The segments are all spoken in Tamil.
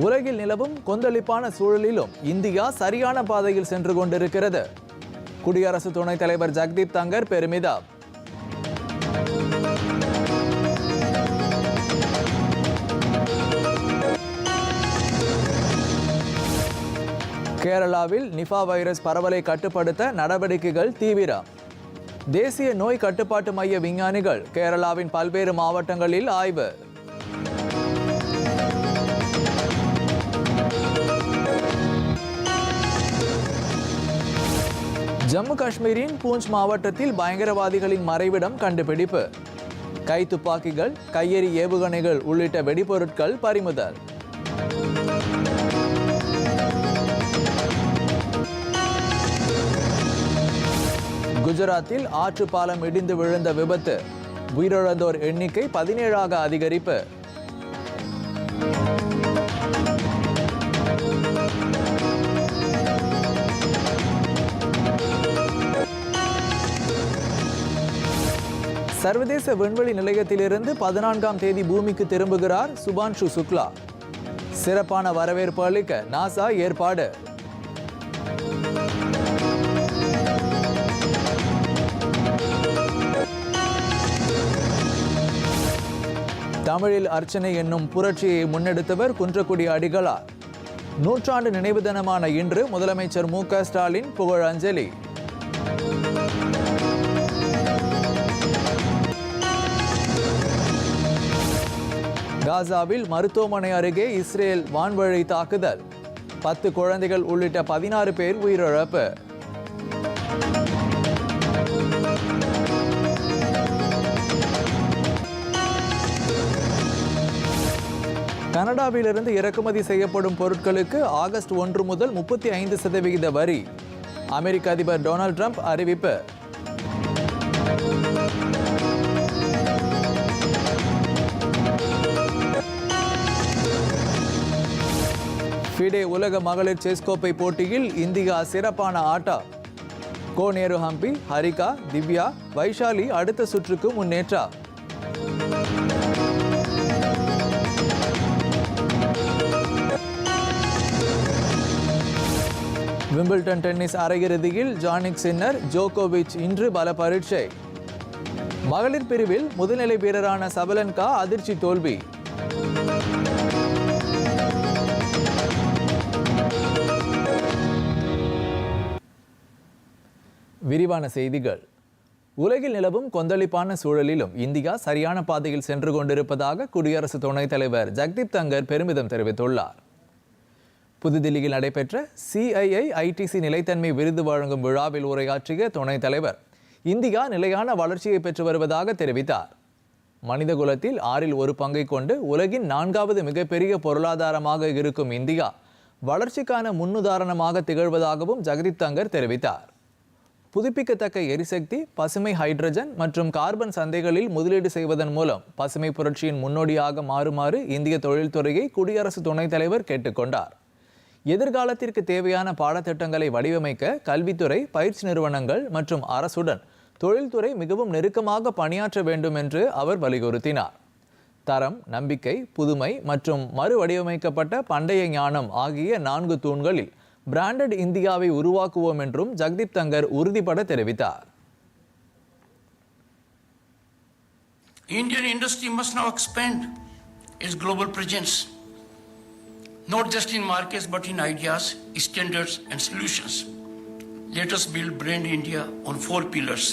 உலகில் நிலவும் கொந்தளிப்பான சூழலிலும் இந்தியா சரியான பாதையில் சென்று கொண்டிருக்கிறது. குடியரசு துணைத் தலைவர் ஜக்தீப் தங்கர் பெருமிதம். கேரளாவில் நிஃபா வைரஸ் பரவலை கட்டுப்படுத்த நடவடிக்கைகள் தீவிரம். தேசிய நோய் கட்டுப்பாட்டு மைய விஞ்ஞானிகள் கேரளாவின் பல்வேறு மாவட்டங்களில் ஆய்வு. ஜம்மு காஷ்மீரின் பூஞ்ச் மாவட்டத்தில் பயங்கரவாதிகளின் மறைவிடம் கண்டுபிடிப்பு. கை துப்பாக்கிகள் கையெறி ஏவுகணைகள் உள்ளிட்ட வெடிபொருட்கள் பறிமுதல். குஜராத்தில் ஆற்று பாலம் இடிந்து விழுந்த விபத்து. உயிரிழந்தோர் எண்ணிக்கை பதினேழாக அதிகரிப்பு. சர்வதேச விண்வெளி நிலையத்திலிருந்து பதினான்காம் தேதி பூமிக்கு திரும்புகிறார் சுபான்ஷு சுக்லா. சிறப்பான வரவேற்பு அளிக்க நாசா ஏற்பாடு. தமிழில் அர்ச்சனை என்னும் புரட்சியை முன்னெடுத்தவர் குன்றக்குடி அடிகளார். நூற்றாண்டு நினைவு தினமான இன்று முதலமைச்சர் மு க ஸ்டாலின் புகழஞ்சலி. காசாவில் மருத்துவமனை அருகே இஸ்ரேல் வான்வழி தாக்குதல். பத்து குழந்தைகள் உள்ளிட்ட பதினாறு பேர் உயிரிழப்பு. கனடாவிலிருந்து இறக்குமதி செய்யப்படும் பொருட்களுக்கு ஆகஸ்ட் ஒன்று முதல் முப்பத்தி ஐந்து சதவிகித வரி. அமெரிக்க அதிபர் டொனால்ட் ட்ரம்ப் அறிவிப்பு. ஃபிடே உலக மகளிர் செஸ் கோப்பை போட்டியில் இந்தியா சிறப்பான ஆட்டா. கோ நேரு ஹம்பி ஹரிகா திவ்யா வைஷாலி அடுத்த சுற்றுக்கு முன்னேற்றார் விம்பிள்டன் டென்னிஸ் அரையிறுதியில் ஜானிக் சின்னர் ஜோகோவிச் இன்று பல பரீட்சை. மகளிர் பிரிவில் முதுநிலை வீரரான சபலன்கா அதிர்ச்சி தோல்வி. விரிவான செய்திகள். உலகில் நிலவும் கொந்தளிப்பான சூழலிலும் இந்தியா சரியான பாதையில் சென்று கொண்டிருப்பதாக குடியரசு துணைத் தலைவர் ஜக்தீப் தங்கர் பெருமிதம் தெரிவித்துள்ளார். புதுதில்லியில் நடைபெற்ற சிஐஐ ஐடிசி நிலைத்தன்மை விருது வழங்கும் விழாவில் உரையாற்றிய துணைத் தலைவர் இந்தியா நிலையான வளர்ச்சியை பெற்று வருவதாக தெரிவித்தார். மனிதகுலத்தில் ஆறில் ஒரு பங்கை கொண்டு உலகின் நான்காவது மிகப்பெரிய பொருளாதாரமாக இருக்கும் இந்தியா வளர்ச்சிக்கான முன்னுதாரணமாக திகழ்வதாகவும் ஜெகதீப் தங்கர் தெரிவித்தார். புதுப்பிக்கத்தக்க எரிசக்தி பசுமை ஹைட்ரஜன் மற்றும் கார்பன் சந்தைகளில் முதலீடு செய்வதன் மூலம் பசுமை புரட்சியின் முன்னோடியாக மாறுமாறு இந்திய தொழில்துறையை குடியரசு துணைத் தலைவர் கேட்டுக்கொண்டார் எதிர்காலத்திற்கு தேவையான பாடத்திட்டங்களை வடிவமைக்க கல்வித்துறை பயிற்சி நிறுவனங்கள் மற்றும் அரசுடன் தொழில்துறை மிகவும் நெருக்கமாக பணியாற்ற வேண்டும் என்று அவர் வலியுறுத்தினார். தரம் நம்பிக்கை புதுமை மற்றும் மறுவடிவமைக்கப்பட்ட பண்டைய ஞானம் ஆகிய நான்கு தூண்களில் பிராண்டட் இந்தியாவை உருவாக்குவோம் என்றும் ஜக்தீப் தங்கர் உறுதிபட தெரிவித்தார் Indian industry must now expand its global presence, not just in markets but in ideas, standards, and solutions. Let us build Brand India on four pillars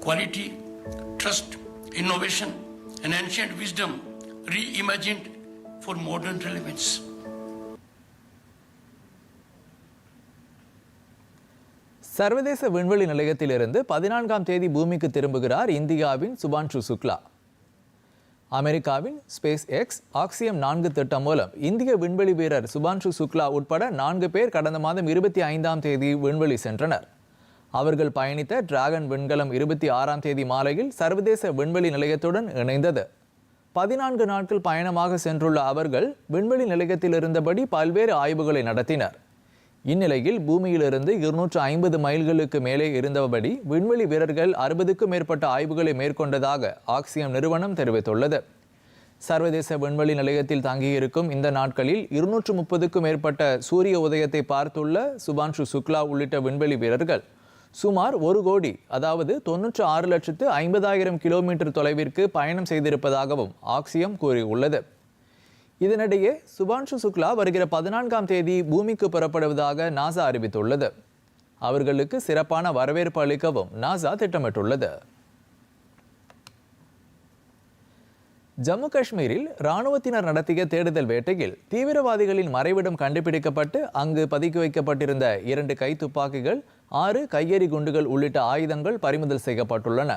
quality, trust, innovation, and ancient wisdom reimagined for modern relevance. சர்வதேச விண்வெளி நிலையத்திலிருந்து பதினான்காம் தேதி பூமிக்கு திரும்புகிறார் இந்தியாவின் சுபான்ஷு சுக்லா. அமெரிக்காவின் ஸ்பேஸ் எக்ஸ் ஆக்சியம் நான்கு திட்டம் மூலம் இந்திய விண்வெளி வீரர் சுபான்ஷு சுக்லா உட்பட நான்கு பேர் கடந்த மாதம் இருபத்தி ஐந்தாம் தேதி விண்வெளி சென்றனர். அவர்கள் பயணித்த டிராகன் விண்கலம் இருபத்தி ஆறாம் தேதி மாலையில் சர்வதேச விண்வெளி நிலையத்துடன் இணைந்தது. பதினான்கு நாட்கள் பயணமாக சென்றுள்ள அவர்கள் விண்வெளி நிலையத்தில் இருந்தபடி பல்வேறு ஆய்வுகளை நடத்தினர். இந்நிலையில் பூமியிலிருந்து இருநூற்று ஐம்பது மைல்களுக்கு மேலே இருந்தபடி விண்வெளி வீரர்கள் அறுபதுக்கும் மேற்பட்ட ஆய்வுகளை மேற்கொண்டதாக ஆக்சியம் நிறுவனம் தெரிவித்துள்ளது. சர்வதேச விண்வெளி நிலையத்தில் தங்கியிருக்கும் இந்த நாட்களில் இருநூற்று முப்பதுக்கும் மேற்பட்ட சூரிய உதயத்தை பார்த்துள்ள சுபான்ஷு சுக்லா உள்ளிட்ட விண்வெளி வீரர்கள் சுமார் ஒரு கோடி அதாவது தொன்னூற்று ஆறு லட்சத்து ஐம்பதாயிரம் கிலோமீட்டர் தொலைவிற்கு பயணம் செய்திருப்பதாகவும் ஆக்சியம் கூறியுள்ளது. இதனிடையே சுபான்ஷு சுக்லா வருகிற பதினான்காம் தேதி பூமிக்கு புறப்படுவதாக நாசா அறிவித்துள்ளது. அவர்களுக்கு சிறப்பான வரவேற்பு அளிக்கவும் நாசா திட்டமிட்டுள்ளது. ஜம்மு காஷ்மீரில் ராணுவத்தினர் நடத்திய தேடுதல் வேட்டையில் தீவிரவாதிகளின் மறைவிடம் கண்டுபிடிக்கப்பட்டு அங்கு பதுக்கி வைக்கப்பட்டிருந்த இரண்டு கை துப்பாக்கிகள் ஆறு கையெறி குண்டுகள் உள்ளிட்ட ஆயுதங்கள் பறிமுதல் செய்யப்பட்டுள்ளன.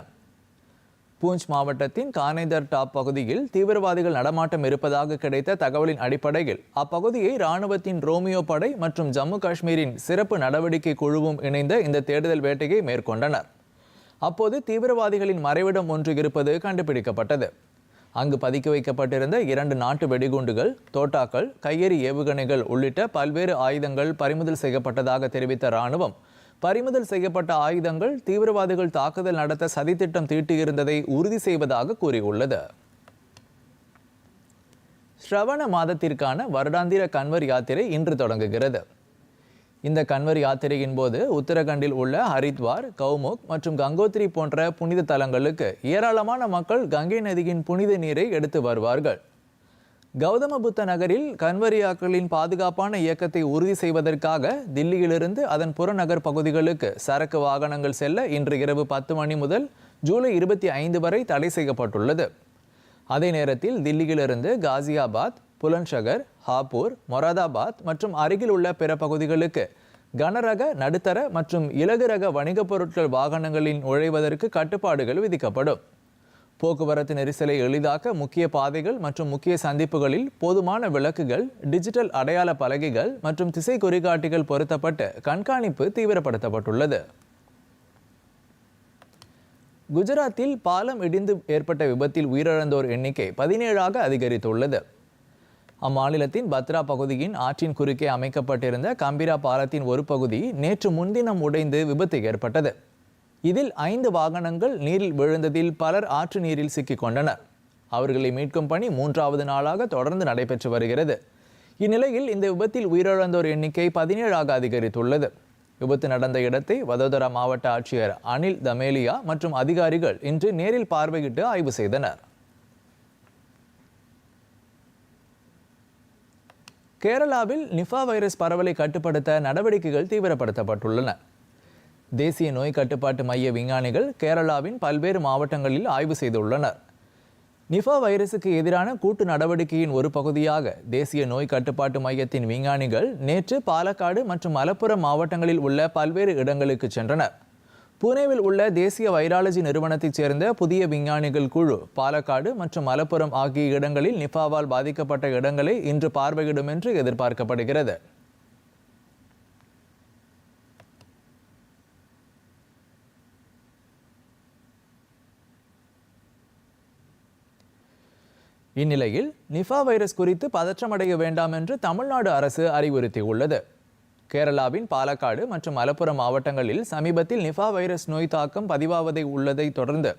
பூஞ்ச் மாவட்டத்தின் கானேதர் டாப் பகுதியில் தீவிரவாதிகள் நடமாட்டம் இருப்பதாக கிடைத்த தகவலின் அடிப்படையில் அப்பகுதியை ராணுவத்தின் ரோமியோ படை மற்றும் ஜம்மு காஷ்மீரின் சிறப்பு நடவடிக்கை குழுவும் இணைந்த இந்த தேடுதல் வேட்டையை மேற்கொண்டனர். அப்போது தீவிரவாதிகளின் மறைவிடம் ஒன்று இருப்பது கண்டுபிடிக்கப்பட்டது. அங்கு பதுக்கி வைக்கப்பட்டிருந்த இரண்டு நாட்டு வெடிகுண்டுகள் தோட்டாக்கள் கையெறி ஏவுகணைகள் உள்ளிட்ட பல்வேறு ஆயுதங்கள் பறிமுதல் செய்யப்பட்டதாக தெரிவித்த ராணுவம் பறிமுதல் செய்யப்பட்ட ஆயுதங்கள் தீவிரவாதிகள் தாக்குதல் நடத்த சதித்திட்டம் தீட்டியிருந்ததை உறுதி செய்வதாக கூறியுள்ளது. ஸ்ரவண மாதத்திற்கான வருடாந்திர கன்வர் யாத்திரை இன்று தொடங்குகிறது. இந்த கன்வர் யாத்திரையின் போது உத்தரகண்டில் உள்ள ஹரித்வார் கௌமுக் மற்றும் கங்கோத்ரி போன்ற புனித தலங்களுக்கு ஏராளமான மக்கள் கங்கை நதியின் புனித நீரை எடுத்து வருவார்கள். கௌதம புத்த நகரில் கன்வரியாக்களின் பாதுகாப்பான இயக்கத்தை உறுதி செய்வதற்காக தில்லியிலிருந்து அதன் புறநகர் பகுதிகளுக்கு சரக்கு வாகனங்கள் செல்ல இன்று இரவு பத்து மணி முதல் ஜூலை இருபத்தி ஐந்து வரை தடை செய்யப்பட்டுள்ளது. அதே நேரத்தில் தில்லியிலிருந்து காசியாபாத் புலன்ஷகர் ஹாப்பூர் மொராதாபாத் மற்றும் அருகில் உள்ள பிற பகுதிகளுக்கு கனரக நடுத்தர மற்றும் இலகு ரக வணிகப் பொருட்கள் வாகனங்களின் நுழைவதற்கு கட்டுப்பாடுகள் விதிக்கப்படும். போக்குவரத்து நெரிசலை எளிதாக்க முக்கிய பாதைகள் மற்றும் முக்கிய சந்திப்புகளில் போதுமான விளக்குகள் டிஜிட்டல் அடையாள பலகைகள் மற்றும் திசை குறிகாட்டிகள் பொருத்தப்பட்டு கண்காணிப்பு தீவிரப்படுத்தப்பட்டுள்ளது. குஜராத்தில் பாலம் இடிந்து ஏற்பட்ட விபத்தில் உயிரிழந்தோர் எண்ணிக்கை பதினேழாக அதிகரித்துள்ளது. அம்மாநிலத்தின் பத்ரா பகுதியின் ஆற்றின் குறுக்கே அமைக்கப்பட்டிருந்த கம்பிரா பாலத்தின் ஒரு பகுதி நேற்று முன்தினம் உடைந்து விபத்து ஏற்பட்டது. இதில் ஐந்து வாகனங்கள் நீரில் விழுந்ததில் பலர் ஆற்று நீரில் சிக்கிக் கொண்டனர். அவர்களை மீட்கும் பணி மூன்றாவது நாளாக தொடர்ந்து நடைபெற்று வருகிறது. இந்நிலையில் இந்த விபத்தில் உயிரிழந்தோர் எண்ணிக்கை பதினேழாக அதிகரித்துள்ளது. விபத்து நடந்த இடத்தை வதோதரா மாவட்ட ஆட்சியர் அனில் தமேலியா மற்றும் அதிகாரிகள் இன்று நேரில் பார்வையிட்டு ஆய்வு செய்தனர். கேரளாவில் நிஃபா வைரஸ் பரவலை கட்டுப்படுத்த நடவடிக்கைகள் தீவிரப்படுத்தப்பட்டுள்ளன. தேசிய நோய் கட்டுப்பாட்டு மைய விஞ்ஞானிகள் கேரளாவின் பல்வேறு மாவட்டங்களில் ஆய்வு செய்துள்ளனர். நிஃபா வைரசுக்கு எதிரான கூட்டு நடவடிக்கையின் ஒரு பகுதியாக தேசிய நோய் கட்டுப்பாட்டு மையத்தின் விஞ்ஞானிகள் நேற்று பாலக்காடு மற்றும் மலப்புரம் மாவட்டங்களில் உள்ள பல்வேறு இடங்களுக்கு சென்றனர். புனேவில் உள்ள தேசிய வைராலஜி நிறுவனத்தைச் சேர்ந்த புதிய விஞ்ஞானிகள் குழு பாலக்காடு மற்றும் மலப்புரம் ஆகிய இடங்களில் நிஃபாவால் பாதிக்கப்பட்ட இடங்களை இன்று பார்வையிடும் என்று எதிர்பார்க்கப்படுகிறது. இந்நிலையில் நிஃபா வைரஸ் குறித்து பதற்றமடைய வேண்டாம் என்று தமிழ்நாடு அரசு அறிவுறுத்தியுள்ளது. கேரளாவின் பாலக்காடு மற்றும் மலப்புரம் மாவட்டங்களில் சமீபத்தில் நிஃபா வைரஸ் நோய் தாக்கம் பதிவாவதை உள்ளதை தொடர்ந்து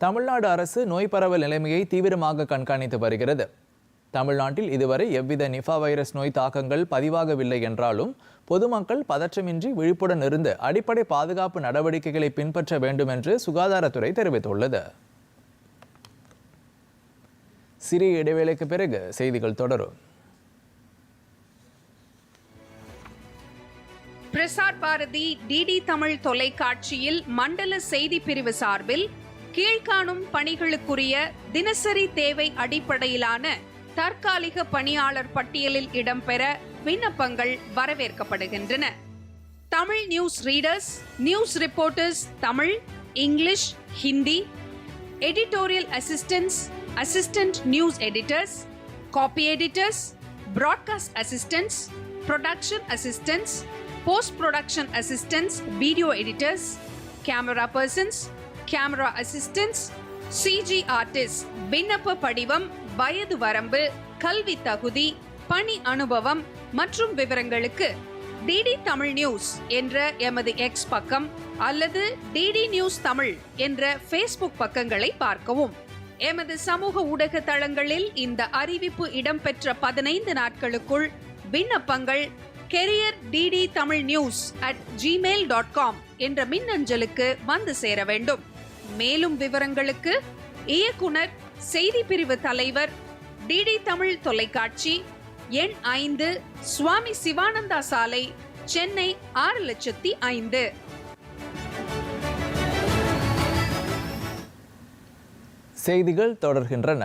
தமிழ்நாடு அரசு நோய் பரவல் நிலைமையை தீவிரமாக கண்காணித்து வருகிறது. தமிழ்நாட்டில் இதுவரை எவ்வித நிஃபா வைரஸ் நோய் தாக்கங்கள் பதிவாகவில்லை என்றாலும் பொதுமக்கள் பதற்றமின்றி விழிப்புடன் இருந்து அடிப்படை பாதுகாப்பு நடவடிக்கைகளை பின்பற்ற வேண்டும் என்று சுகாதாரத்துறை தெரிவித்துள்ளது. சிறிய இடைவேளைக்கு பிறகு செய்திகள் தொடரும். பிரசார் பாரதி டிடி தமிழ் தொலைக்காட்சியில் மண்டல செய்தி பிரிவு சார்பில் கீழ்காணும் பணிகளுக்குரிய தினசரி தேவை அடிப்படையிலான தற்காலிக பணியாளர் பட்டியலில் இடம்பெற விண்ணப்பங்கள் வரவேற்கப்படுகின்றன. Tamil news readers news reporters Tamil English Hindi editorial assistance assistant news editors, copy editors, broadcast assistants, production assistants, post production assistants, video editors, camera persons, camera assistants, CG artists, விண்ணப்ப படிவம் வயது வரம்பு கல்வி தகுதி பணி அனுபவம் மற்றும் விவரங்களுக்கு டிடி தமிழ் நியூஸ் என்ற எமது எக்ஸ் பக்கம் அல்லது டிடி நியூஸ் தமிழ் என்ற ஃபேஸ்புக் பக்கங்களை பார்க்கவும் எமது சமூக ஊடக தளங்களில் இந்த அறிவிப்பு இடம்பெற்ற பதினைந்து நாட்களுக்குள் விண்ணப்பங்கள் career DD Tamil news at Gmail dot com என்ற மின்னஞ்சலுக்கு வந்து சேர வேண்டும். மேலும் விவரங்களுக்கு இயக்குனர் செய்தி பிரிவு தலைவர் டிடி தமிழ் தொலைக்காட்சி எண் ஐந்து சுவாமி சிவானந்தா சாலை சென்னை ஆறு லட்சத்தி ஐந்து. செய்திகள் தொடர்கின்றன.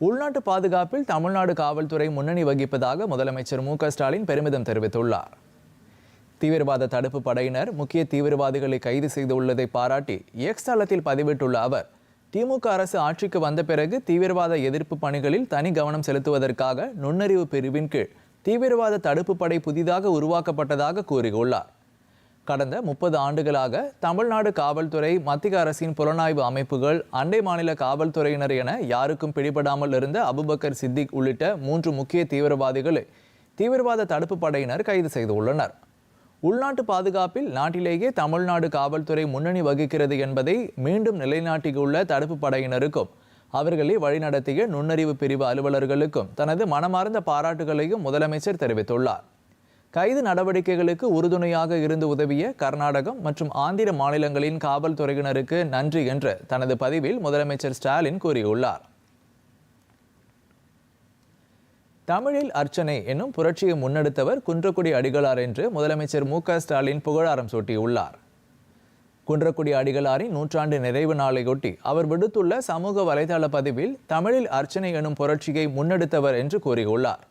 உள்நாட்டு பாதுகாப்பில் தமிழ்நாடு காவல்துறை முன்னணி வகிப்பதாக முதலமைச்சர் மு க ஸ்டாலின் பெருமிதம் தெரிவித்துள்ளார். தீவிரவாத தடுப்பு படையினர் முக்கிய தீவிரவாதிகளை கைது செய்துள்ளதை பாராட்டி எக்ஸ் தளத்தில் பதிவிட்டுள்ள அவர் திமுக அரசு ஆட்சிக்கு வந்த பிறகு தீவிரவாத எதிர்ப்பு பணிகளில் தனி கவனம் செலுத்துவதற்காக நுண்ணறிவு பிரிவின் கீழ் தீவிரவாத தடுப்பு படை புதிதாக உருவாக்கப்பட்டதாக கூறியுள்ளார். கடந்த முப்பது ஆண்டுகளாக தமிழ்நாடு காவல்துறை மத்திய அரசின் புலனாய்வு அமைப்புகள் அண்டை மாநில காவல்துறையினர் என யாருக்கும் பிடிபடாமல் இருந்த அபுபக்கர் சித்திக் உள்ளிட்ட மூன்று முக்கிய தீவிரவாதிகளை தீவிரவாத தடுப்பு படையினர் கைது செய்துள்ளனர் உள்நாட்டு பாதுகாப்பில் நாட்டிலேயே தமிழ்நாடு காவல்துறை முன்னணி வகிக்கிறது என்பதை மீண்டும் நிலைநாட்டியுள்ள தடுப்பு படையினருக்கும் அவர்களை வழிநடத்திய நுண்ணறிவு பிரிவு அலுவலர்களுக்கும் தனது மனமார்ந்த பாராட்டுகளையும் முதலமைச்சர் தெரிவித்துள்ளார். கைது நடவடிக்கைகளுக்கு உறுதுணையாக இருந்து உதவிய கர்நாடகம் மற்றும் ஆந்திர மாநிலங்களின் காவல்துறையினருக்கு நன்றி என்று தனது பதிவில் முதலமைச்சர் ஸ்டாலின் கூறியுள்ளார். தமிழில் அர்ச்சனை என்னும் புரட்சியை முன்னெடுத்தவர் குன்றக்குடி அடிகளார் என்று முதலமைச்சர் மு ஸ்டாலின் புகழாரம் சூட்டியுள்ளார். குன்றக்குடி அடிகளாரின் நூற்றாண்டு நிறைவு நாளையொட்டி அவர் விடுத்துள்ள சமூக வலைதள பதிவில் தமிழில் அர்ச்சனை எனும் புரட்சியை முன்னெடுத்தவர் என்று கூறியுள்ளார்.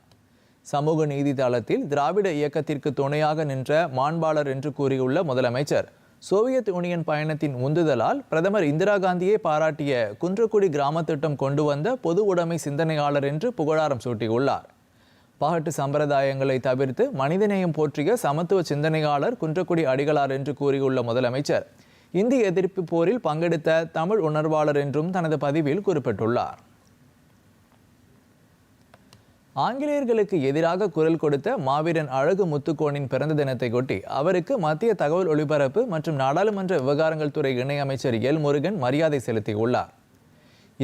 சமூக நீதி தளத்தில் திராவிட இயக்கத்திற்கு துணையாக நின்ற மாண்பாளர் என்று கூறியுள்ள முதலமைச்சர் சோவியத் யூனியன் பயணத்தின் உந்துதலால் பிரதமர் இந்திரா காந்தியை பாராட்டிய குன்றக்குடி கிராம திட்டம் கொண்டு வந்த பொது உடைமை சிந்தனையாளர் என்று புகழாரம் சூட்டியுள்ளார். பாட்டு சம்பிரதாயங்களை தவிர்த்து மனிதநேயம் போற்றிய சமத்துவ சிந்தனையாளர் குன்றக்குடி அடிகளார் என்று கூறியுள்ள முதலமைச்சர் இந்திய எதிர்ப்பு போரில் பங்கெடுத்த தமிழ் உணர்வாளர் என்றும் தனது பதிவில் குறிப்பிட்டுள்ளார். ஆங்கிலேயர்களுக்கு எதிராக குரல் கொடுத்த மாவீரன் அழகு முத்துக்கோனின் பிறந்த தினத்தை ஒட்டி அவருக்கு மத்திய தகவல் ஒலிபரப்பு மற்றும் நாடாளுமன்ற விவகாரங்கள் துறை இணையமைச்சர் எல் முருகன் மரியாதை செலுத்தியுள்ளார்.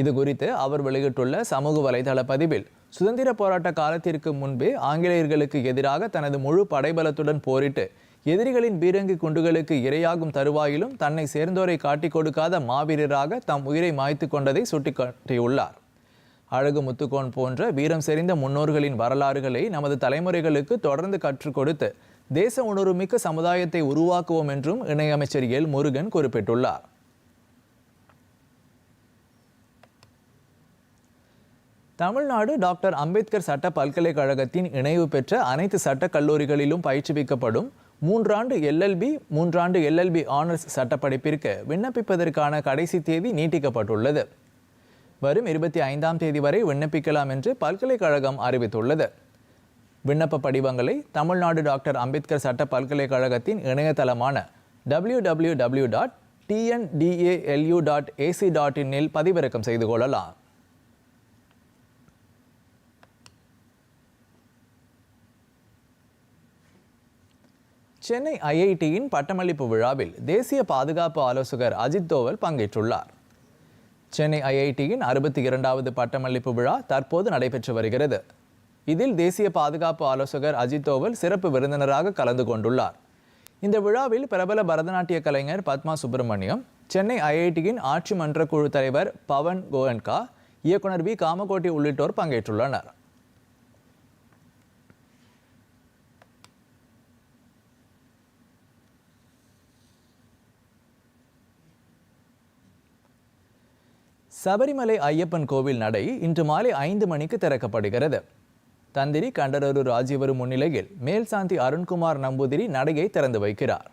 இது குறித்து அவர் வெளியிட்டுள்ள சமூக வலைதள பதிவில் சுதந்திர போராட்ட காலத்திற்கு முன்பே ஆங்கிலேயர்களுக்கு எதிராக தனது முழு படைபலத்துடன் போரிட்டு எதிரிகளின் பீரங்கி குண்டுகளுக்கு இரையாகும் தருவாயிலும் தன்னை சேர்ந்தோரை காட்டிக் கொடுக்காத மாவீரராக தம் உயிரை மாய்த்து கொண்டதை சுட்டிக்காட்டியுள்ளார். அழகு முத்துக்கோன் போன்ற வீரம் செறிந்த முன்னோர்களின் வரலாறுகளை நமது தலைமுறைகளுக்கு தொடர்ந்து கற்றுக் கொடுத்து தேச உணர்வுமிக்க சமுதாயத்தை உருவாக்குவோம் என்றும் இணையமைச்சர் எல் முருகன் குறிப்பிட்டுள்ளார். தமிழ்நாடு டாக்டர் அம்பேத்கர் சட்ட பல்கலைக்கழகத்தின் இணைவு பெற்ற அனைத்து சட்டக் கல்லூரிகளிலும் பயிற்றுவிக்கப்படும் மூன்றாண்டு எல்எல்பி மூன்றாண்டு எல்எல்பி ஆனர்ஸ் சட்டப்படிப்பிற்கு விண்ணப்பிப்பதற்கான கடைசி தேதி நீட்டிக்கப்பட்டுள்ளது. வரும் இருபத்தி ஐந்தாம் தேதி வரை விண்ணப்பிக்கலாம் என்று பல்கலைக்கழகம் அறிவித்துள்ளது. விண்ணப்ப படிவங்களை தமிழ்நாடு டாக்டர் அம்பேத்கர் சட்ட பல்கலைக்கழகத்தின் இணையதளமான W W W dot TNDALU dot AC dot இன்னில் பதிவிறக்கம் செய்து கொள்ளலாம். சென்னை ஐஐடியின் பட்டமளிப்பு விழாவில் தேசிய பாதுகாப்பு ஆலோசகர் அஜித் தோவல் பங்கேற்றுள்ளார். சென்னை ஐஐடியின் அறுபத்தி இரண்டாவது பட்டமளிப்பு விழா தற்போது நடைபெற்று வருகிறது. இதில் தேசிய பாதுகாப்பு ஆலோசகர் அஜித் தோவல் சிறப்பு விருந்தினராக கலந்து கொண்டுள்ளார். இந்த விழாவில் பிரபல பரதநாட்டிய கலைஞர் பத்மா சுப்பிரமணியம் சென்னை ஐஐடியின் ஆட்சி மன்ற குழு தலைவர் பவன் கோயன்கா இயக்குனர் வி. காமகோட்டி உள்ளிட்டோர் பங்கேற்றுள்ளனர். சபரிமலை ஐயப்பன் கோவில் நடை இன்று மாலை ஐந்து மணிக்கு திறக்கப்படுகிறது. தந்திரி கண்டரூர் ராஜீவரு முன்னிலையில் மேல்சாந்தி அருண்குமார் நம்பூதிரி நடையை திறந்து வைக்கிறார்.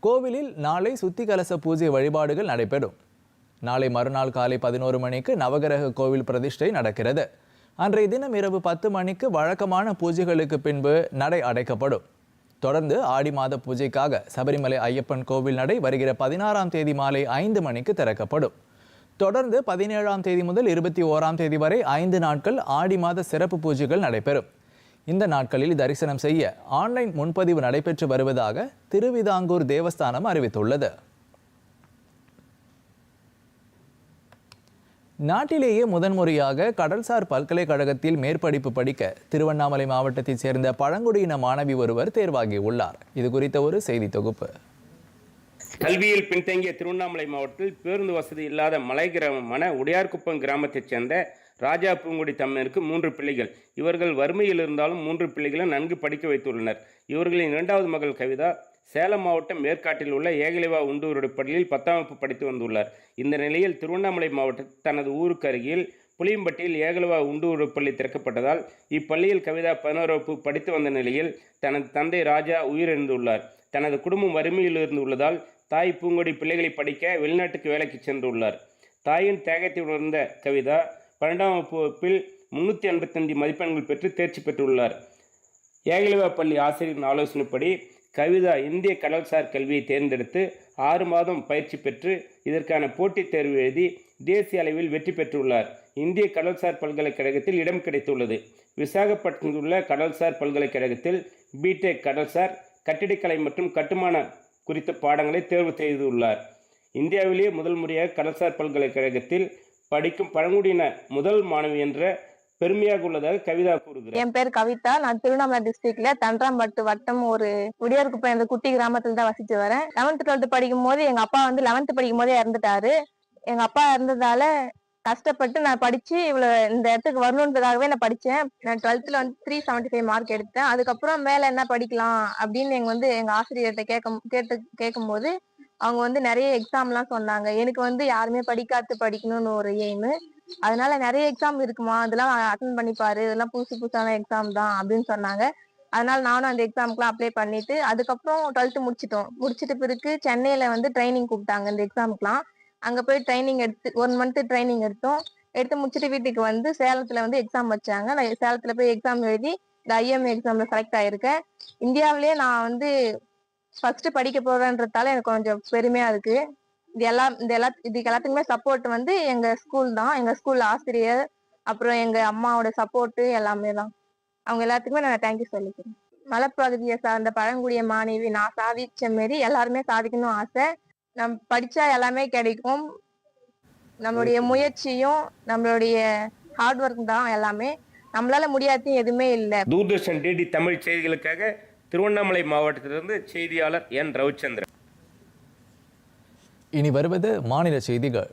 கோவிலில் நாளை சுத்தி கலச பூஜை வழிபாடுகள் நடைபெறும். நாளை மறுநாள் காலை பதினோரு மணிக்கு நவகிரக கோவில் பிரதிஷ்டை நடக்கிறது. அன்றைய தினம் இரவு பத்து மணிக்கு வழக்கமான பூஜைகளுக்கு பின்பு நடை அடைக்கப்படும். தொடர்ந்து ஆடி மாத பூஜைக்காக சபரிமலை ஐயப்பன் கோவில் நடை வருகிற பதினாறாம் தேதி மாலை ஐந்து மணிக்கு திறக்கப்படும். தொடர்ந்து பதினேழாம் தேதி முதல் இருபத்தி ஓராம் தேதி வரை ஐந்து நாட்கள் ஆடி மாத சிறப்பு பூஜைகள் நடைபெறும். இந்த நாட்களில் தரிசனம் செய்ய ஆன்லைன் முன்பதிவு நடைபெற்று வருவதாக திருவிதாங்கூர் தேவஸ்தானம் அறிவித்துள்ளது. நாட்டிலேயே முதன்முறையாக கடல்சார் பல்கலைக்கழகத்தில் மேற்படிப்பு படிக்க திருவண்ணாமலை மாவட்டத்தைச் சேர்ந்த பழங்குடியின மாணவி ஒருவர் தேர்வாகியுள்ளார். இது குறித்த ஒரு செய்தி தொகுப்பு. கல்வியில் பின்தங்கிய திருவண்ணாமலை மாவட்டத்தில் பேருந்து வசதி இல்லாத மலை கிராமமான உடையார்குப்பம் கிராமத்தைச் சேர்ந்த ராஜா பூங்குடி தம்மனுக்கு மூன்று பிள்ளைகள். இவர்கள் வறுமையில் இருந்தாலும் மூன்று பிள்ளைகளும் நன்கு படிக்க வைத்துள்ளனர். இவர்களின் இரண்டாவது மகள் கவிதா சேலம் மாவட்டம் மேற்காட்டில் உள்ள ஏகலைவா உண்டூருடைய பள்ளியில் பத்தாம் வகுப்பு படித்து வந்துள்ளார். இந்த நிலையில் திருவண்ணாமலை மாவட்டத்தில் தனது ஊருக்கு அருகில் புளியம்பட்டியில் ஏகலவா உண்டூரு பள்ளி திறக்கப்பட்டதால் இப்பள்ளியில் கவிதா பதினோரு வகுப்பு படித்து வந்த நிலையில் தனது தந்தை ராஜா உயிரிழந்துள்ளார். தனது குடும்பம் வறுமையில் இருந்து உள்ளதால் தாய் பூங்கொடி பிள்ளைகளை படிக்க வெளிநாட்டுக்கு வேலைக்கு சென்றுள்ளார். தாயின் தியாகத்தை உணர்ந்த கவிதா பன்னெண்டாம் வகுப்பு வகுப்பில் முன்னூற்றி எண்பத்தஞ்சு மதிப்பெண்கள் பெற்று தேர்ச்சி பெற்றுள்ளார். ஏகலிவா பள்ளி ஆசிரியரின் ஆலோசனைப்படி கவிதா இந்திய கடல்சார் கல்வியை தேர்ந்தெடுத்து ஆறு மாதம் பயிற்சி பெற்று இதற்கான போட்டித் தேர்வு எழுதி தேசிய அளவில் வெற்றி பெற்றுள்ளார். இந்திய கடல்சார் பல்கலைக்கழகத்தில் இடம் கிடைத்துள்ளது. விசாகப்பட்டினத்தில் உள்ள கடல்சார் பல்கலைக்கழகத்தில் பிடெக் கடல்சார் கட்டிடக்கலை மற்றும் கட்டுமான குறித்த பாடங்களை தேர்வு செய்துள்ளார். இந்தியாவிலேயே முதல் முறையாக கடல்சார் பல்கலைக்கழகத்தில் படிக்கும் பழங்குடியின முதல் மாணவி என்ற பெருமையாக உள்ளதாக கவிதா கூறுகிறார். என் பேர் கவிதா. நான் திருவண்ணாமலை டிஸ்ட்ரிக்ட்ல தன்றாம்பட்டு வட்டம் ஒரு குடியார்குப்பம் என்ற குட்டி கிராமத்துல தான் வசிச்சு வரேன். லெவன்த் டுவெல்த் படிக்கும் போது எங்க அப்பா வந்து லெவன்த் படிக்கும் போதே இறந்துட்டாரு. எங்க அப்பா இறந்ததால கஷ்டப்பட்டு நான் படிச்சு இவ்வளவு இந்த இடத்துக்கு வரணுன்றதாகவே நான் படிச்சேன். நான் டுவெல்த்ல வந்து த்ரீ செவன்டி ஃபைவ் மார்க் எடுத்தேன். அதுக்கப்புறம் மேல என்ன படிக்கலாம் அப்படின்னு எங்க வந்து எங்க ஆசிரியர்கிட்ட கேட்கும் கேட்டு கேட்கும்போது அவங்க வந்து நிறைய எக்ஸாம்லாம் சொன்னாங்க. எனக்கு வந்து யாருமே படிக்காத்து படிக்கணும்னு ஒரு எய்மு அதனால நிறைய எக்ஸாம் இருக்குமா? அதெல்லாம் அட்டன் பண்ணி பாரு. இதெல்லாம் புதுசு புதுசான எக்ஸாம் தான் அப்படின்னு சொன்னாங்க. அதனால நானும் அந்த எக்ஸாமுக்குலாம் அப்ளை பண்ணிட்டு அதுக்கப்புறம் டுவெல்த்து முடிச்சிட்டோம். முடிச்சிட்ட பிறகு சென்னையில வந்து ட்ரைனிங் கூப்பிட்டாங்க இந்த எக்ஸாமுக்குலாம் அங்க போய் ட்ரைனிங் எடுத்து ஒன் மந்த் ட்ரைனிங் எடுத்தோம். எடுத்து முடிச்சுட்டு வீட்டுக்கு வந்து சேலத்துல வந்து எக்ஸாம் வச்சாங்க. நான் சேலத்துல போய் எக்ஸாம் எழுதி இந்த ஐஎம் எக்ஸாம்ல செலக்ட் ஆயிருக்கேன். இந்தியாவிலேயே நான் வந்து ஃபர்ஸ்ட் படிக்க போறேன்றதால எனக்கு கொஞ்சம் பெருமையா இருக்கு. இது எல்லாம் இந்த எல்லா இதுக்கு எல்லாத்துக்குமே சப்போர்ட் வந்து எங்க ஸ்கூல் தான். எங்க ஸ்கூல் ஆசிரியர் அப்புறம் எங்க அம்மாவோட சப்போர்ட் எல்லாமே தான். அவங்க எல்லாத்துக்குமே நான் தேங்க்யூ சொல்லிக்கிறேன். மலைப்பகுதியை சார்ந்த பழங்குடிய மாணவி நான் சாதிச்ச மாரி எல்லாருமே சாதிக்கணும் ஆசை. நம்ம படிச்சா எல்லாமே கிடைக்கும். நம்மளுடைய முயற்சியும் நம்மளுடைய ஹார்ட் ஒர்க் தான் எல்லாமே. நம்மளால முடியாத எதுவுமே இல்லை. தூர்தர்ஷன் டிடி தமிழ் செய்திகளுக்காக திருவண்ணாமலை மாவட்டத்திலிருந்து செய்தியாளர் என் ரவிச்சந்திரன். இனி வருவது மாநில செய்திகள்.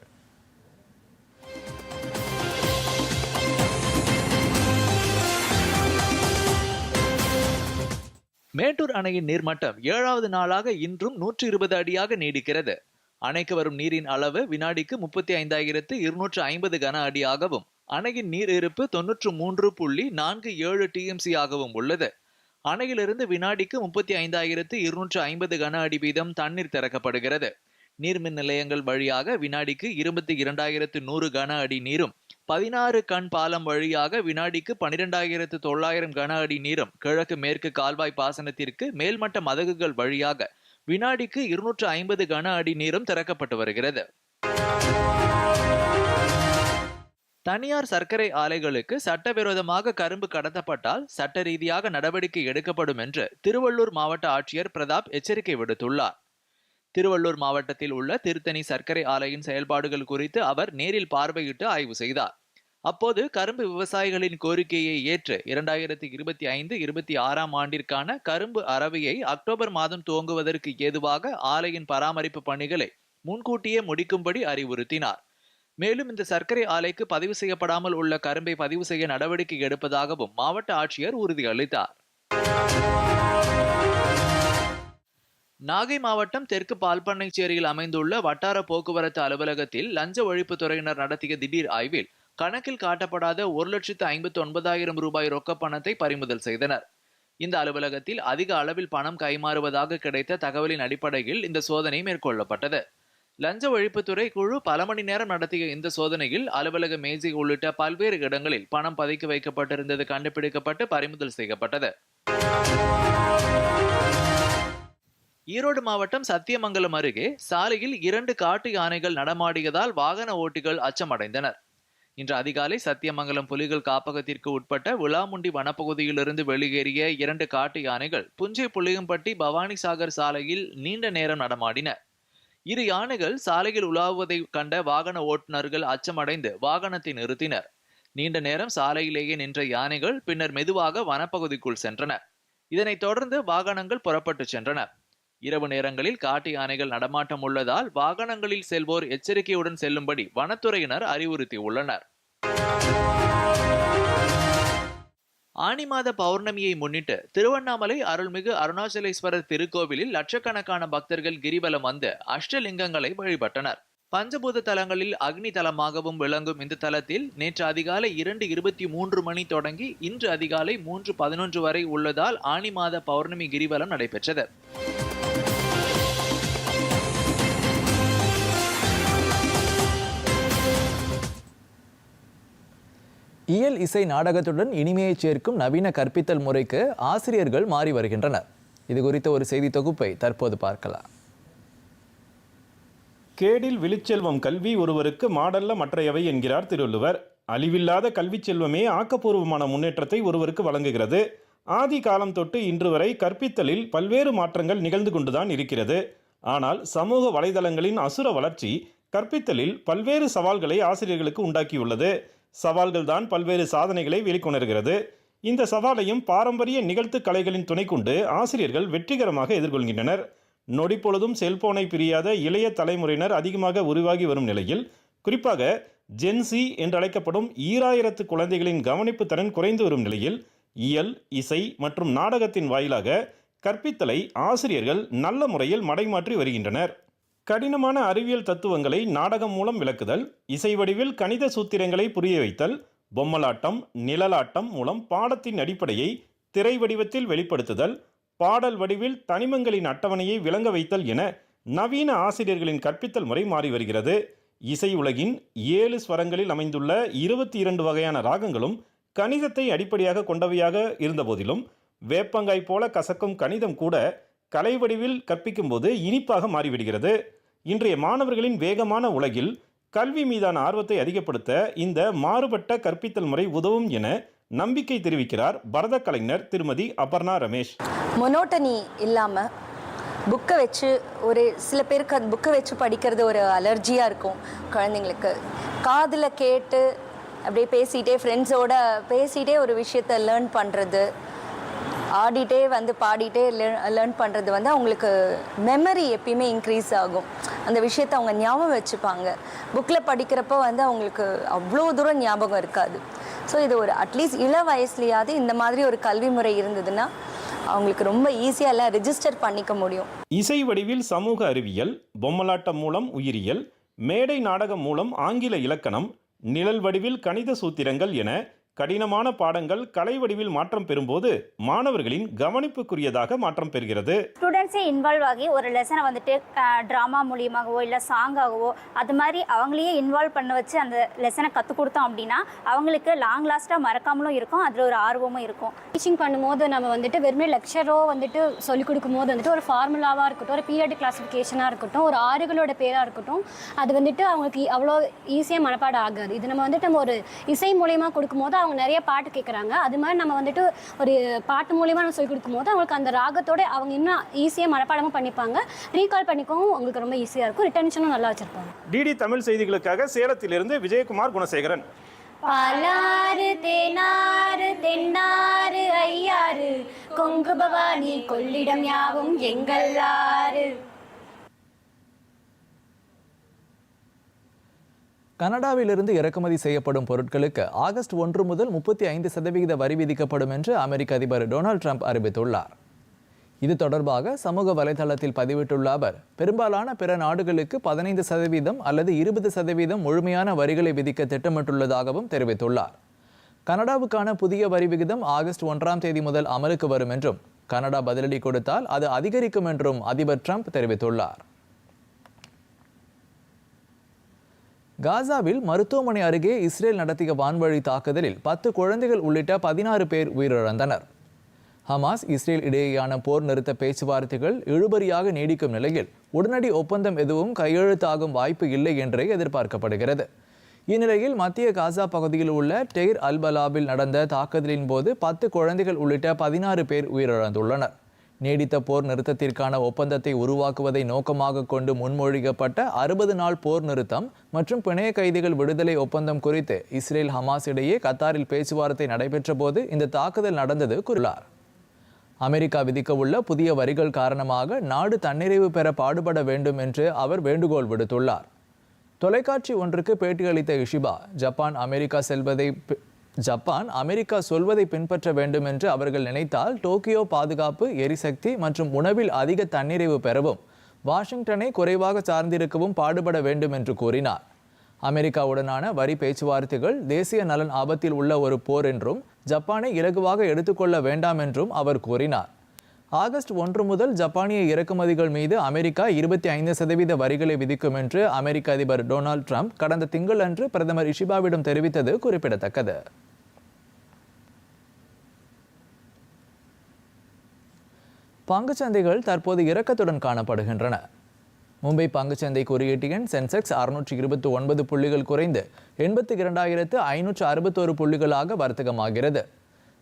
மேட்டூர் அணையின் நீர்மட்டம் ஏழாவது நாளாக இன்றும் நூற்றி இருபது அடியாக நீடிக்கிறது. அணைக்கு வரும் நீரின் அளவு வினாடிக்கு முப்பத்தி ஐந்தாயிரத்து இருநூற்று ஐம்பது கன அடியாகவும் அணையின் நீர் இருப்பு தொன்னூற்று மூன்று புள்ளி நான்கு ஏழு டிஎம்சி ஆகவும் உள்ளது. அணையிலிருந்து வினாடிக்கு முப்பத்தி ஐந்தாயிரத்து இருநூற்று ஐம்பது கன அடி வீதம் தண்ணீர் திறக்கப்படுகிறது. நீர்மின் நிலையங்கள் வழியாக வினாடிக்கு இருபத்தி இரண்டாயிரத்து நூறு கன அடி நீரும் பதினாறு கண் பாலம் வழியாக வினாடிக்கு பனிரெண்டாயிரத்து தொள்ளாயிரம் கன அடி நீரும் கிழக்கு மேற்கு கால்வாய் பாசனத்திற்கு மேல்மட்ட மதகுகள் வழியாக வினாடிக்கு இருநூற்று ஐம்பது கன அடி நீரும் திறக்கப்பட்டு வருகிறது. தனியார் சர்க்கரை ஆலைகளுக்கு சட்டவிரோதமாக கரும்பு கடத்தப்பட்டால் சட்ட ரீதியாக நடவடிக்கை எடுக்கப்படும் என்று திருவள்ளூர் மாவட்ட ஆட்சியர் பிரதாப் எச்சரிக்கை விடுத்துள்ளார். திருவள்ளூர் மாவட்டத்தில் உள்ள திருத்தணி சர்க்கரை ஆலையின் செயல்பாடுகள் குறித்து அவர் நேரில் பார்வையிட்டு ஆய்வு செய்தார். அப்போது கரும்பு விவசாயிகளின் கோரிக்கையை ஏற்று இரண்டாயிரத்தி இருபத்தி ஐந்து இருபத்தி ஆறாம் ஆண்டிற்கான கரும்பு அரவையை அக்டோபர் மாதம் துவங்குவதற்கு ஏதுவாக ஆலையின் பராமரிப்பு பணிகளை முன்கூட்டியே முடிக்கும்படி அறிவுறுத்தினார். மேலும் இந்த சர்க்கரை ஆலைக்கு பதிவு செய்யப்படாமல் உள்ள கரும்பை பதிவு செய்ய நடவடிக்கை எடுப்பதாகவும் மாவட்ட ஆட்சியர் உறுதியளித்தார். நாகை மாவட்டம் தெற்கு பால்பண்ணைச்சேரியில் அமைந்துள்ள வட்டார போக்குவரத்து அலுவலகத்தில் லஞ்ச ஒழிப்புத்துறையினர் நடத்திய திடீர் ஆய்வில் கணக்கில் காட்டப்படாத ஒரு லட்சத்து ஐம்பத்தி ஒன்பதாயிரம் ரூபாய் ரொக்க பணத்தை பறிமுதல் செய்தனர். இந்த அலுவலகத்தில் அதிக அளவில் பணம் கைமாறுவதாக கிடைத்த தகவலின் அடிப்படையில் இந்த சோதனை மேற்கொள்ளப்பட்டது. லஞ்ச ஒழிப்புத்துறை குழு பல மணி நேரம் நடத்திய இந்த சோதனையில் அலுவலக மேஜை உள்ளிட்ட பல்வேறு இடங்களில் பணம் பதுக்கி வைக்கப்பட்டிருந்தது கண்டுபிடிக்கப்பட்டு பறிமுதல் செய்யப்பட்டது. ஈரோடு மாவட்டம் சத்தியமங்கலம் அருகே சாலையில் இரண்டு காட்டு யானைகள் நடமாடியதால் வாகன ஓட்டிகள் அச்சமடைந்தனர். இன்று அதிகாலை சத்தியமங்கலம் புலிகள் காப்பகத்திற்கு உட்பட்ட விளாமுண்டி வனப்பகுதியிலிருந்து வெளியேறிய இரண்டு காட்டு யானைகள் புஞ்சை புளியம்பட்டி பவானி சாகர் சாலையில் நீண்ட நேரம் நடமாடின. இரு யானைகள் சாலையில் உலாவுவதை கண்ட வாகன ஓட்டுநர்கள் அச்சமடைந்து வாகனத்தை நிறுத்தினர். நீண்ட நேரம் சாலையிலேயே நின்ற யானைகள் பின்னர் மெதுவாக வனப்பகுதிக்குள் சென்றன. இதனைத் தொடர்ந்து வாகனங்கள் புறப்பட்டு சென்றன. இரவு நேரங்களில் காட்டு யானைகள் நடமாட்டம் உள்ளதால் வாகனங்களில் செல்வோர் எச்சரிக்கையுடன் செல்லும்படி வனத்துறையினர் அறிவுறுத்தியுள்ளனர் ஆனி மாத பௌர்ணமியை முன்னிட்டு திருவண்ணாமலை அருள்மிகு அருணாச்சலேஸ்வரர் திருக்கோவிலில் லட்சக்கணக்கான பக்தர்கள் கிரிவலம் வந்து அஷ்டலிங்கங்களை வழிபட்டனர். பஞ்சபூத தலங்களில் அக்னி தலமாகவும் விளங்கும் இந்த தலத்தில் நேற்று அதிகாலை இரண்டு இருபத்தி மூன்று மணி தொடங்கி இன்று அதிகாலை மூன்று பதினொன்று வரை உள்ளதால் ஆனி மாத பௌர்ணமி கிரிவலம் நடைபெற்றது. இயல் இசை நாடகத்துடன் இனிமையைச் சேர்க்கும் நவீன கற்பித்தல் முறைக்கு ஆசிரியர்கள் மாறி வருகின்றனர். இது குறித்த ஒரு செய்தி தொகுப்பை தற்போது பார்க்கலாம். கேடில் விழிச்செல்வம் கல்வி ஒருவருக்கு மாடல்ல மற்றையவை என்கிறார் திருவள்ளுவர். அழிவில்லாத கல்விச் செல்வமே ஆக்கப்பூர்வமான முன்னேற்றத்தை ஒருவருக்கு வழங்குகிறது. ஆதி காலம் தொட்டு இன்று வரை கற்பித்தலில் பல்வேறு மாற்றங்கள் நிகழ்ந்து கொண்டுதான் இருக்கிறது. ஆனால் சமூக வலைதளங்களின் அசுர வளர்ச்சி கற்பித்தலில் பல்வேறு சவால்களை ஆசிரியர்களுக்கு உண்டாக்கியுள்ளது. சவால்கள் தான் பல்வேறு சாதனைகளை வெளிக்கொணர்கிறது. இந்த சவாலையும் பாரம்பரிய நிகழ்த்து கலைகளின் துணை கொண்டு ஆசிரியர்கள் வெற்றிகரமாக எதிர்கொள்கின்றனர். நொடிப்பொழுதும் செல்போனை பிரியாத இளைய தலைமுறையினர் அதிகமாக உருவாகி வரும் நிலையில் குறிப்பாக ஜென்சி என்றழைக்கப்படும் ஈராயிரத்து குழந்தைகளின் கவனிப்பு திறன் குறைந்து வரும் நிலையில் இயல் இசை மற்றும் நாடகத்தின் வாயிலாக கற்பித்தலை ஆசிரியர்கள் நல்ல முறையில் மடைமாற்றி வருகின்றனர். கடினமான அறிவியல் தத்துவங்களை நாடகம் மூலம் விளக்குதல் இசை வடிவில் கணித சூத்திரங்களை புரிய வைத்தல் பொம்மலாட்டம் நிழலாட்டம் மூலம் பாடத்தின் அடிப்படையை திரை வடிவத்தில் வெளிப்படுத்துதல் பாடல் வடிவில் தனிமங்களின் அட்டவணையை விளங்க வைத்தல் என நவீன ஆசிரியர்களின் கற்பித்தல் முறை மாறி வருகிறது. இசை உலகின் ஏழு ஸ்வரங்களில் அமைந்துள்ள இருபத்தி இரண்டு வகையான ராகங்களும் கணிதத்தை அடிப்படையாக கொண்டவையாக இருந்தபோதிலும் வேப்பங்காய் போல கசக்கும் கணிதம் கூட கலை வடிவில் கற்பிக்கும்போது இனிப்பாக மாறிவிடுகிறது. இன்றைய மாணவர்களின் வேகமான உலகில் கல்வி மீதான ஆர்வத்தை அதிகப்படுத்த இந்த மாறுபட்ட கற்பித்தல் முறை உதவும் என நம்பிக்கை தெரிவிக்கிறார் பரத கலைஞர் திருமதி அபர்ணா ரமேஷ். மொனோட்டனி இல்லாமல் புக்கை வச்சு ஒரு சில பேருக்கு அது புக்கை வச்சு படிக்கிறது ஒரு அலர்ஜியாக இருக்கும் குழந்தைங்களுக்கு. காதில் கேட்டு அப்படியே பேசிகிட்டே ஃப்ரெண்ட்ஸோட பேசிகிட்டே ஒரு விஷயத்த லேர்ன் பண்ணுறது ஆடிட்டே வந்து பாடிட்டே லேர்ன் பண்ணுறது வந்து அவங்களுக்கு மெமரி எப்பயுமே இன்க்ரீஸ் ஆகும். அந்த விஷயத்தை அவங்க ஞாபகம் வச்சுப்பாங்க. புக்கில் படிக்கிறப்போ வந்து அவங்களுக்கு அவ்வளோ தூரம் ஞாபகம் இருக்காது. ஸோ இது ஒரு அட்லீஸ்ட் இள வயசுலையாவது இந்த மாதிரி ஒரு கல்வி முறை இருந்ததுன்னா அவங்களுக்கு ரொம்ப ஈஸியாக எல்லாம் ரிஜிஸ்டர் பண்ணிக்க முடியும். இசை வடிவில் சமூக அறிவியல் பொம்மலாட்டம் மூலம் உயிரியல் மேடை நாடகம் மூலம் ஆங்கில இலக்கணம் நிழல் வடிவில் கணித சூத்திரங்கள் என கடினமான பாடங்கள் கலை வடிவில் மாற்றம் பெறும்போது மாணவர்களின் கவனிப்புக்குரியதாக மாற்றம் பெறுகிறது. ஸ்டூடெண்ட்ஸே இன்வால்வ் ஆகி ஒரு லெசனை வந்துட்டு ட்ராமா மூலியமாகவோ இல்லை சாங்காகவோ அது மாதிரி அவங்களையே இன்வால்வ் பண்ண வச்சு அந்த லெசனை கற்றுக் கொடுத்தோம் அப்படின்னா அவங்களுக்கு லாங் லாஸ்ட்டாக மறக்காமலும் இருக்கும் அதில் ஒரு ஆர்வமும் இருக்கும். டீச்சிங் பண்ணும்போது நம்ம வந்துட்டு வெறுமே லெக்சரோ வந்துட்டு சொல்லிக் கொடுக்கும்போது வந்துட்டு ஒரு ஃபார்முலாவாக இருக்கட்டும் ஒரு பீரியட் கிளாஸிஃபிகேஷனாக இருக்கட்டும் ஒரு ஆறுகளோட பேராக இருக்கட்டும் அது வந்துட்டு அவங்களுக்கு அவ்வளோ ஈஸியாக மனப்பாடம் ஆகாது. இது நம்ம வந்துட்டு நம்ம ஒரு இசை மூலயமா கொடுக்கும்போது அவங்க நிறைய பாட்டு கேட்குறாங்க அது மாதிரி நம்ம வந்துட்டு ஒரு பாட்டு மூலியமாக நம்ம சொல்லிக் கொடுக்கும்போது அவங்களுக்கு அந்த ராகத்தோட அவங்க இன்னும் ஈஸியாக மனப்பாடமும் பண்ணிப்பாங்க. ரீகால் பண்ணிக்கவும் அவங்களுக்கு ரொம்ப ஈஸியாக இருக்கும். ரிட்டன்ஷனும் நல்லா வச்சுருப்பாங்க. டிடி தமிழ் செய்திகளுக்காக சேலத்திலிருந்து விஜயகுமார் குணசேகரன். பாலாறு தேனாறு தென்னாறு ஐயாறு. கொங்கு பவானி கொள்ளிடம் யாவும் எங்கள் ஆறு கனடாவிலிருந்து இறக்குமதி செய்யப்படும் பொருட்களுக்கு ஆகஸ்ட் ஒன்று முதல் முப்பத்தி ஐந்து சதவிகித வரி விதிக்கப்படும் என்று அமெரிக்க அதிபர் டொனால்ட் ட்ரம்ப் அறிவித்துள்ளார். இது தொடர்பாக சமூக வலைதளத்தில் பதிவிட்டுள்ள அவர் பெரும்பாலான பிற நாடுகளுக்கு பதினைந்து சதவீதம் அல்லது இருபது சதவீதம் முழுமையான வரிகளை விதிக்க திட்டமிட்டுள்ளதாகவும் தெரிவித்துள்ளார். கனடாவுக்கான புதிய வரி விகிதம் ஆகஸ்ட் ஒன்றாம் தேதி முதல் அமலுக்கு வரும் என்றும் கனடா பதிலடி கொடுத்தால் அது அதிகரிக்கும் என்றும் அதிபர் ட்ரம்ப் தெரிவித்துள்ளார். காசாவில் மருத்துவமனை அருகே இஸ்ரேல் நடத்திய வான்வழி தாக்குதலில் பத்து குழந்தைகள் உள்ளிட்ட பதினாறு பேர் உயிரிழந்தனர். ஹமாஸ் இஸ்ரேல் இடையேயான போர் நிறுத்த பேச்சுவார்த்தைகள் இழுபறியாக நீடிக்கும் நிலையில் உடனடி ஒப்பந்தம் எதுவும் கையெழுத்தாகும் வாய்ப்பு இல்லை என்றே எதிர்பார்க்கப்படுகிறது. இந்நிலையில் மத்திய காசா பகுதியில் உள்ள டெய்ர் அல்பலாவில் நடந்த தாக்குதலின் போது பத்து குழந்தைகள் உள்ளிட்ட பதினாறு பேர் உயிரிழந்துள்ளனர். நீடித்த போர் நிறுத்தத்திற்கான ஒப்பந்தத்தை உருவாக்குவதை நோக்கமாக கொண்டு முன்மொழிக்கப்பட்ட அறுபது நாள் போர் நிறுத்தம் மற்றும் பிணைய கைதிகள் விடுதலை ஒப்பந்தம் குறித்து இஸ்ரேல் ஹமாஸ் இடையே கத்தாரில் பேச்சுவார்த்தை நடைபெற்ற போது இந்த தாக்குதல் நடந்தது கூறினார் அமெரிக்கா விதிக்கவுள்ள புதிய வரிகள் காரணமாக நாடு தன்னிறைவு பெற பாடுபட வேண்டும் என்று அவர் வேண்டுகோள் விடுத்துள்ளார். தொலைக்காட்சி ஒன்றுக்கு பேட்டியளித்த இஷிபா ஜப்பான் அமெரிக்கா செல்வதை ஜப்பான் அமெரிக்கா சொல்வதை பின்பற்ற வேண்டும் என்று அவர்கள் நினைத்தால் டோக்கியோ பாதுகாப்பு எரிசக்தி மற்றும் உணவில் அதிக தன்னிறைவு பெறவும் வாஷிங்டனை குறைவாக சார்ந்திருக்கவும் பாடுபட வேண்டும் என்று கூறினார். அமெரிக்காவுடனான வரி பேச்சுவார்த்தைகள் தேசிய நலன் ஆபத்தில் உள்ள ஒரு போர் என்றும் ஜப்பானை இலகுவாக எடுத்துக்கொள்ள வேண்டாம் என்றும் அவர் கூறினார். ஆகஸ்ட் ஒன்று முதல் ஜப்பானிய இறக்குமதிகள் மீது அமெரிக்கா இருபத்தி ஐந்து சதவீத வரிகளை விதிக்கும் என்று அமெரிக்க அதிபர் டொனால்ட் ட்ரம்ப் கடந்த திங்களன்று பிரதமர் இஷிபாவிடம் தெரிவித்தது குறிப்பிடத்தக்கது. பங்குச்சந்தைகள் தற்போது இறக்கத்துடன் காணப்படுகின்றன. மும்பை பங்குச்சந்தை குறியீட்டு எண் சென்செக்ஸ் அறுநூற்றி இருபத்தி ஒன்பது புள்ளிகள் குறைந்து எண்பத்தி இரண்டாயிரத்து ஐநூற்று அறுபத்தோரு புள்ளிகளாக வர்த்தகமாகிறது.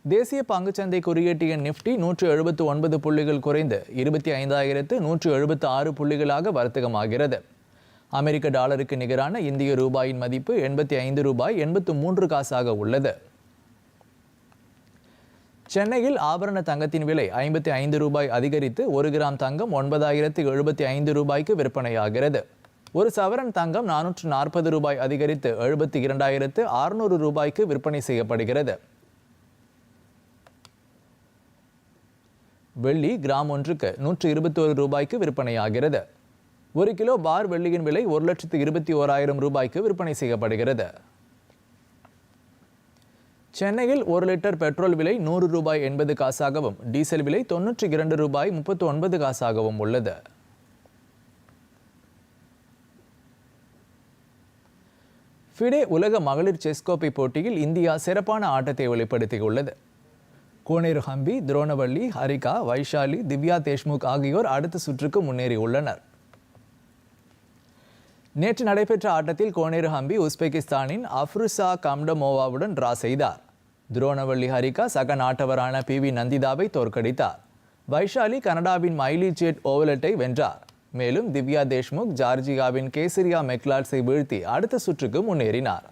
தேசிய பங்குச்சந்தை குறியீட்டிய எண் நிஃப்டி நூற்று எழுபத்து ஒன்பது புள்ளிகள் குறைந்து இருபத்தி ஐந்தாயிரத்து நூற்று எழுபத்து ஆறு புள்ளிகளாக வர்த்தகமாகிறது. அமெரிக்க டாலருக்கு நிகரான இந்திய ரூபாயின் மதிப்பு எண்பத்தி ஐந்து ரூபாய் எண்பத்து மூன்று காசாக உள்ளது. சென்னையில் ஆபரண தங்கத்தின் விலை ஐம்பத்தி ஐந்து ரூபாய் அதிகரித்து ஒரு கிராம் தங்கம் ஒன்பதாயிரத்து எழுபத்தி ஐந்து ரூபாய்க்கு விற்பனையாகிறது. ஒரு சவரன் தங்கம் நானூற்று நாற்பது ரூபாய் அதிகரித்து எழுபத்தி இரண்டாயிரத்து அறுநூறு ரூபாய்க்கு விற்பனை செய்யப்படுகிறது. வெள்ளி கிராம் ஒன்றுக்கு நூற்று இருபத்தோரு ரூபாய்க்கு விற்பனையாகிறது. ஒரு கிலோ பார் வெள்ளியின் விலை ஒரு லட்சத்து இருபத்தி ஓராயிரம் ரூபாய்க்கு விற்பனை செய்யப்படுகிறது. சென்னையில் ஒரு லிட்டர் பெட்ரோல் விலை நூறு ரூபாய் எண்பது காசாகவும் டீசல் விலை தொன்னூற்றி இரண்டு ரூபாய் முப்பத்து ஒன்பது காசாகவும் உள்ளது. ஃபிடே உலக மகளிர் செஸ் கோப்பை போட்டியில் இந்தியா சிறப்பான ஆட்டத்தை வெளிப்படுத்தியுள்ளது. கோனேரு ஹம்பி துரோணவள்ளி ஹரிகா வைஷாலி திவ்யா தேஷ்முக் ஆகியோர் அடுத்த சுற்றுக்கு முன்னேறியுள்ளனர் நேற்று நடைபெற்ற ஆட்டத்தில் கோனேரு ஹம்பி உஸ்பெகிஸ்தானின் அஃப்ருசா கம்டமோவாவுடன் டிரா செய்தார். துரோணவள்ளி ஹரிகா சக நாட்டவரான பி வி நந்திதாவை தோற்கடித்தார். வைஷாலி கனடாவின் மைலி ஜெட் ஓவலட்டை வென்றார். மேலும் திவ்யா தேஷ்முக் ஜார்ஜியாவின் கேசரியா மெக்லாட்ஸை வீழ்த்தி அடுத்த சுற்றுக்கு முன்னேறினார்.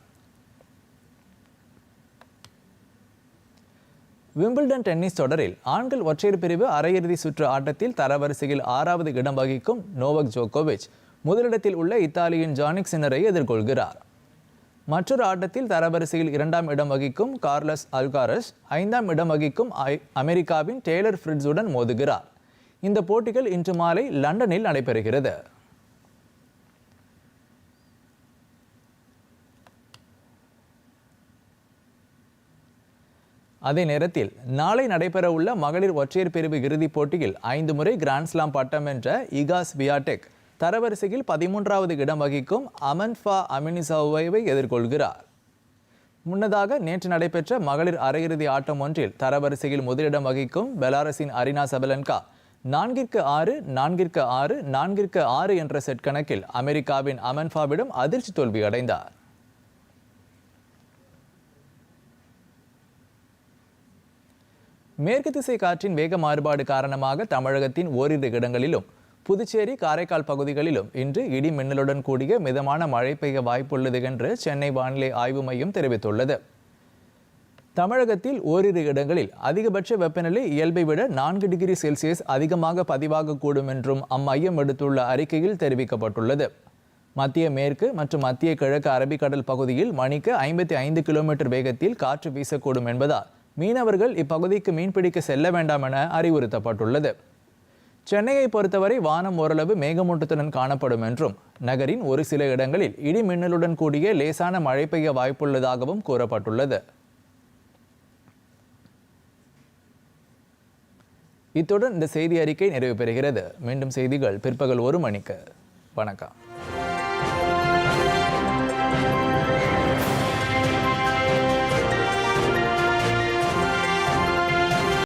விம்பிள்டன் டென்னிஸ் தொடரில் ஆண்கள் ஒற்றையர் பிரிவு அரையிறுதி சுற்று ஆட்டத்தில் தரவரிசையில் ஆறாவது இடம் வகிக்கும் நோவக் ஜோகோவிச் முதலிடத்தில் உள்ள இத்தாலியின் ஜானிக் சின்னரை எதிர்கொள்கிறார். மற்றொரு ஆட்டத்தில் தரவரிசையில் இரண்டாம் இடம் வகிக்கும் கார்லஸ் அல்காரஸ் ஐந்தாம் இடம் வகிக்கும் அமெரிக்காவின் டெய்லர் ஃப்ரிட்ஸுடன் மோதுகிறார். இந்த போட்டிகள் இன்று மாலை லண்டனில் நடைபெறுகிறது. அதே நேரத்தில் நாளை நடைபெறவுள்ள மகளிர் ஒற்றையர் பிரிவு இறுதிப் போட்டியில் ஐந்து முறை கிராண்ட்ஸ்லாம் பட்டம் வென்ற இகாஸ் வியாடெக் தரவரிசையில் பதிமூன்றாவது இடம் வகிக்கும் அமன்ஃபா அமினிசாவை எதிர்கொள்கிறார். முன்னதாக நேற்று நடைபெற்ற மகளிர் அரையிறுதி ஆட்டம் ஒன்றில் தரவரிசையில் முதலிடம் வகிக்கும் பெலாரஸின் அரினா சபலன்கா நான்கிற்கு ஆறு நான்கிற்கு ஆறு நான்கிற்கு ஆறு என்ற செட் கணக்கில் அமெரிக்காவின் அமன்ஃபாவிடம் அதிர்ச்சி தோல்வி அடைந்தார் மேற்கு திசை காற்றின் வேக மாறுபாடு காரணமாக தமிழகத்தின் ஓரிரு இடங்களிலும் புதுச்சேரி காரைக்கால் பகுதிகளிலும் இன்று இடி மின்னலுடன் கூடிய மிதமான மழை பெய்ய வாய்ப்புள்ளது என்று சென்னை வானிலை ஆய்வு மையம் தெரிவித்துள்ளது. தமிழகத்தில் ஓரிரு இடங்களில் அதிகபட்ச வெப்பநிலை இயல்பை விட நான்கு டிகிரி செல்சியஸ் அதிகமாக பதிவாகக்கூடும் என்றும் அம்மையம் எடுத்துள்ள அறிக்கையில் தெரிவிக்கப்பட்டுள்ளது. மத்திய மேற்கு மற்றும் மத்திய கிழக்கு அரபிக்கடல் பகுதியில் மணிக்கு ஐம்பத்தி ஐந்து கிலோமீட்டர் வேகத்தில் காற்று வீசக்கூடும் என்பதால் மீனவர்கள் இப்பகுதிக்கு மீன்பிடிக்க செல்ல வேண்டாம் என அறிவுறுத்தப்பட்டுள்ளது. சென்னையை பொறுத்தவரை வானம் ஓரளவு மேகமூட்டத்துடன் காணப்படும் என்றும் நகரின் ஒரு சில இடங்களில் இடி மின்னலுடன் கூடிய லேசான மழை பெய்ய வாய்ப்புள்ளதாகவும் கூறப்பட்டுள்ளது. இத்துடன் இந்த செய்தி அறிக்கை நிறைவு பெறுகிறது. மீண்டும் செய்திகள் பிற்பகல் ஒரு மணிக்கு. வணக்கம்.